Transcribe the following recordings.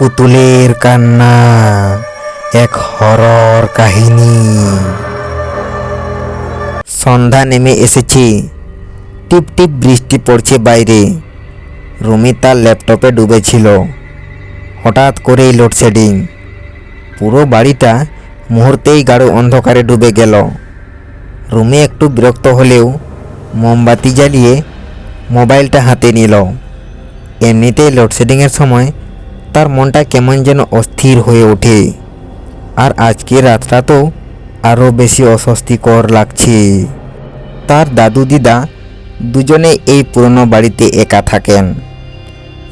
পুতুলের কান্না, এক হরর কাহিনী। সন্ধ্যা নেমে এসেছে। টিপ টিপ বৃষ্টি পড়ছে বাইরে। রুমি তার ল্যাপটপে ডুবেছিল। হঠাৎ করেই লোডশেডিং। পুরো বাড়িটা মুহূর্তেই গাঢ় অন্ধকারে ডুবে গেল। রুমি একটু বিরক্ত হলেও মোমবাতি জ্বালিয়ে মোবাইলটা হাতে নিল। এমনিতেই লোডশেডিংয়ের সময় তার মনটা কেমন যেন অস্থির হয়ে ওঠে। আর আজকে রাতটা তো আরও বেশি অস্বস্তিকর লাগছে। তার দাদু দিদা দুজনে এই পুরনো বাড়িতে একা থাকেন।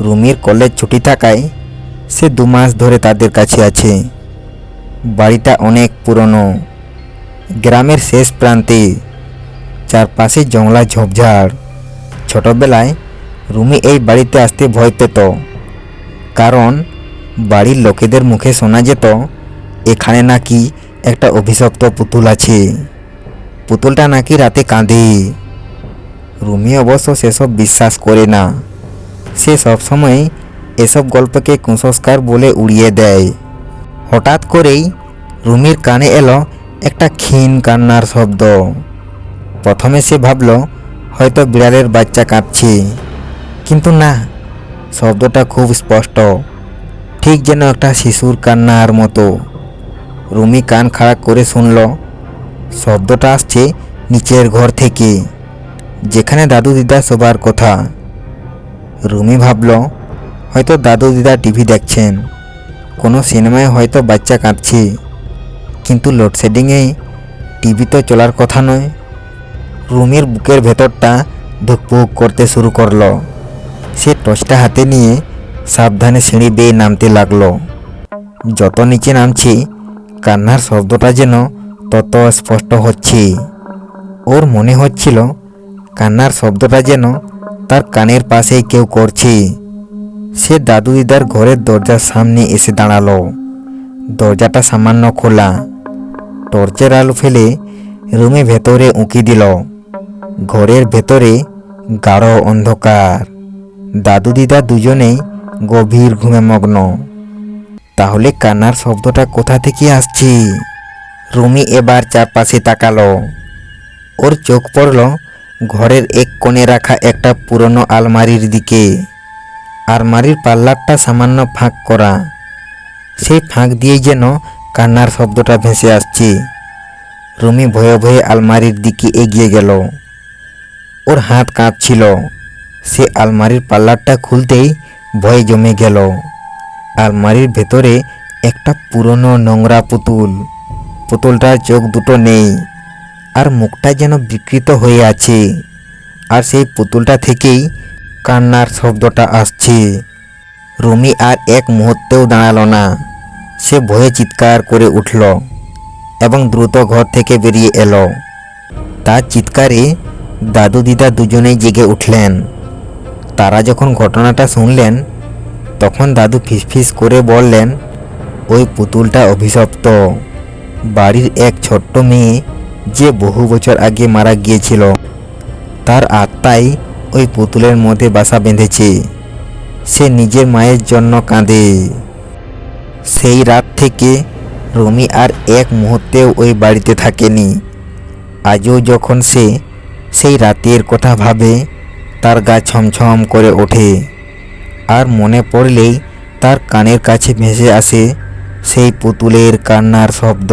রুমির কলেজ ছুটি থাকায় সে দু মাস ধরে তাদের কাছে আছে। বাড়িটা অনেক পুরনো। গ্রামের শেষ প্রান্তে চারপাশে জংলা ঝোপঝাড়। ছোটবেলায় রুমি এই বাড়িতে আসতে ভয় পেত। কারণ বাড়ির লোকেদের মুখে শোনা যেত, এখানে নাকি একটা অভিশপ্ত পুতুল আছে। পুতুলটা নাকি রাতে কাঁদে। রুমি অবশ্য সেসব বিশ্বাস করে না। সে সবসময় এসব গল্পকে কুসংস্কার বলে উড়িয়ে দেয়। হঠাৎ করেই রুমির কানে এলো একটা ক্ষীণ কান্নার শব্দ। প্রথমে সে ভাবল, হয়তো বিড়ালের বাচ্চা কাঁদছে। কিন্তু না শব্দটা খুব স্পষ্ট। ঠিক যেন একটা শিশুর কান্নার মতো। রুমি কান খাড়া করে শুনল, শব্দটা আসছে নিচের ঘর থেকে, যেখানে দাদু দিদা শোবার কথা। রুমি ভাবল, হয়তো দাদু দিদা টিভি দেখছেন। কোনো সিনেমায় হয়তো বাচ্চা কাঁদছে। কিন্তু লোডশেডিংয়ে টিভি তো চলার কথা নয়। রুমির বুকের ভেতরটা ধুকপুক করতে শুরু করল। সে টর্চটা হাতে নিয়ে সাবধানে সিঁড়ি বেয়ে নামতে লাগল। যত নিচে নামছে, কান্নার শব্দটা যেন তত স্পষ্ট হচ্ছে। ওর মনে হচ্ছিল কান্নার শব্দটা যেন তার কানের পাশেই কেউ করছে। সে দাদু দিদার ঘরের দরজার সামনে এসে দাঁড়াল। দরজাটা সামান্য খোলা। টর্চের আলো ফেলে রুমে ভেতরে উঁকি দিল। ঘরের ভেতরে গাঢ় অন্ধকার। দাদু দিদা দুজনেই গভীর ঘুমে মগ্ন। তাহলে কান্নার শব্দটা কোথা থেকে আসছে? রুমি এবার চারপাশে তাকালো। ওর চোখ পড়ল ঘরের এক কোণে রাখা একটা পুরনো আলমারির দিকে। আলমারির পাল্লারটা সামান্য ফাঁক করা। সেই ফাঁক দিয়ে যেন কান্নার শব্দটা ভেসে আসছে। রুমি ভয়ে ভয়ে আলমারির দিকে এগিয়ে গেল। ওর হাত কাঁপছিল। সে আলমারির পাল্লারটা খুলতেই ভয় জমে গেল। আলমারির ভেতরে একটা পুরনো নোংরা পুতুল। পুতুলটার চোখ দুটো নেই, আর মুখটা যেন বিকৃত হয়ে আছে। আর সেই পুতুলটা থেকেই কান্নার শব্দটা আসছে। রুমি আর এক মুহূর্তেও দাঁড়াল না। সে ভয়ে চিৎকার করে উঠল এবং দ্রুত ঘর থেকে বেরিয়ে এলো। তার চিৎকারে দাদু দিদা দুজনেই জেগে উঠলেন। তারা যখন ঘটনাটা শুনলেন, তখন দাদু ফিসফিস করে বললেন, ওই পুতুলটা অভিশপ্ত। বাড়ির এক ছোট্ট মেয়ে যে বহু বছর আগে মারা গিয়েছিল, তার আত্মাই ওই পুতুলের মধ্যে বাসা বেঁধেছে। সে নিজের মায়ের জন্য কাঁদে। সেই রাত থেকে রমি আর এক মুহূর্তেও ওই বাড়িতে থাকেনি। আজও যখন সে সেই রাতের কথা ভাবে তার গা ছমছম করে ওঠে। আর মনে পড়লেই তার কানের কাছে ভেসে আসে সেই পুতুলের কান্নার শব্দ।